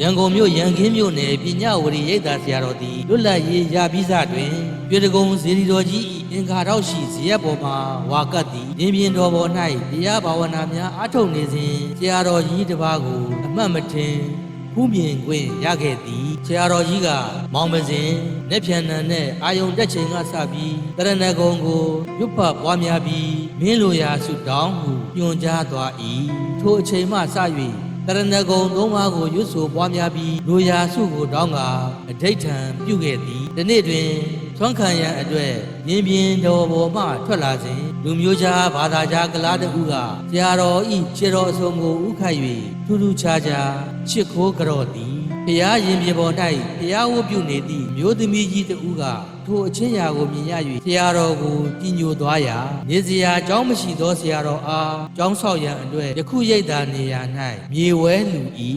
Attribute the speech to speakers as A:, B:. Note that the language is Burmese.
A: ရန်ကုန်မြို့ရန်ကင်းမြို့နယ်ပညာဝရီရိပ်သာဆရာတော်သည်လွတ်လပ်ရေးရပြီးစတွင်ပြည်တကုံဇေဒီတော်ကြီး၏အင်္ဂါတော့ရှိဇရက်ပေါ်မှာဝါကတ်သည်ရင်းပြင်းတော်ပေါ်၌တရားဘာဝနာများအားထုတ်နေစဉ်ဆရာတော်ကြီးတစ်ပါးကိုအမှတ်မထင်ဖူးမြင်ခွင့်ရခဲ့သည်ဆရာတော်ကြီးကမောင်မစင်လက်ဖြံနံနဲ့အာယုံတက်ချိန်ကစပြီးတရဏဂုံကိုရွတ်ဖတ်ပွားများပြီးမင်းလိုရာဆုတောင်းဟုညွှန်ကြားသွား၏ထိုအချိန်မှစ၍ တရဏဂုံသုံးပါးကိုရွတ်ဆိုပွားများပြီးလိုရာဆုကိုတောင်းကအဋိဋ္ဌံပြုခဲ့သည်ဒီနေ့တွင်သွမ်းခံရန်အတွက်ရင်းပြင်းတော်ပေါ်မှထွက်လာစဉ်လူမျိုးခြားဘာသာခြားကလားတဦးကဆရာတော်ဤခြေတော်အစုံကိုဥခိုက်၍ထူးထူးခြားခြားချစ်ခိုးကြော့သည် ဖျားရင်ပြေပေါ်၌ဖျားဝတ်ပြုနေသည့်မျိုးသမီးကြီးတဦးကထိုအချင်းရာကိုမြင်ရ၍ဆရာတော်ကိုကြည်ညိုသွားရာနေစရာအကြောင်းမရှိသောဆရာတော်အားကျောင်းဆောက်ရန်အတွက်ယခုရိတ်သာနေရာ၌မြေဝဲလူ၏